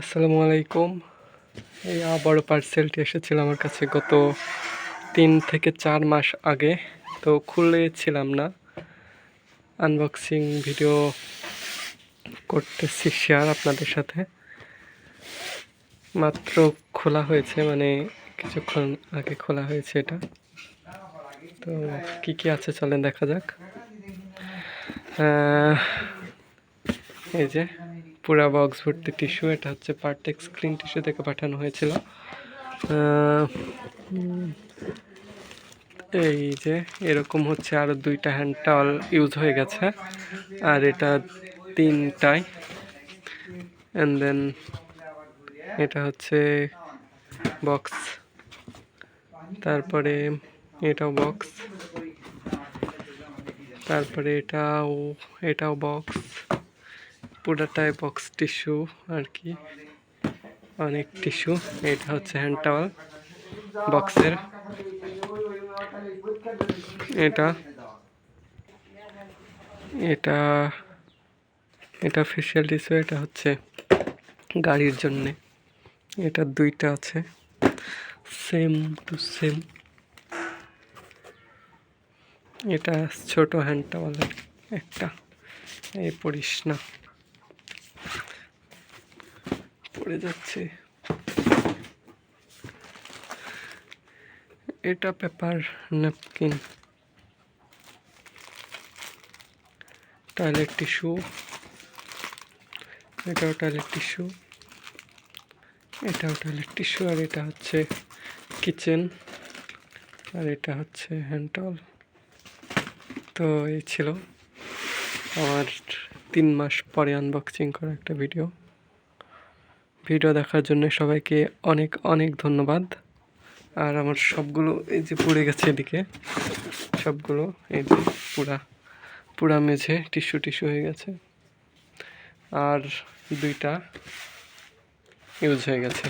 আসসালামু আলাইকুম। এই আবারও পার্সেলটি এসেছিল আমার কাছে গত তিন থেকে চার মাস আগে। তো খুলেছিলাম না। আনবক্সিং ভিডিও করতেছি শেয়ার আপনাদের সাথে। মাত্র খোলা হয়েছে মানে কিছুক্ষণ আগে খোলা হয়েছে এটা। তো কি কি আছে চলেন দেখা যাক। এই যে পুরা বক্স ভর্তি টিস্যু এটা হচ্ছে পার্টেক্স ক্লিন টিস্যু থেকে পাঠানো হয়েছিল। এই যে, এরকম হচ্ছে আরও দুইটা হ্যান্ড টাওয়াল ইউজ হয়ে গেছে, আর এটা তিনটাই। অ্যান্ড দেন এটা হচ্ছে বক্স তারপরে এটাও বক্স তারপরে এটাও এটাও বক্স পুরাটাই বক্স টিস্যু আর কি। অনেক টিস্যু এটা হচ্ছে হ্যান্ড টাওয়াল বক্সের এটা। এটা এটা ফেশিয়াল টিস্যু এটা হচ্ছে গাড়ির জন্যে। এটা দুইটা আছে। সেম টু সেম এটা ছোট হ্যান্ড টাওয়াল একটা। এই পড়িস না। পড়ে যাচ্ছে। এটা পেপার ন্যাপকিন টয়লেট টিস্যু। এটাও টয়লেট টিস্যু। এটাও টয়লেট টিস্যু আর এটা হচ্ছে কিচেন। আর এটা হচ্ছে হ্যান্ড তো এই ছিল আমার তিন মাস পরে আনবক্সিং করা একটা ভিডিও। ভিডিও দেখার জন্য সবাইকে অনেক অনেক ধন্যবাদ। আর আমার সবগুলো এই যে পড়ে গেছে এদিকে, সবগুলো এই যে পুরা পুরা মেঝে, টিস্যু টিস্যু হয়ে গেছে। আর দুইটা ইউজ হয়ে গেছে।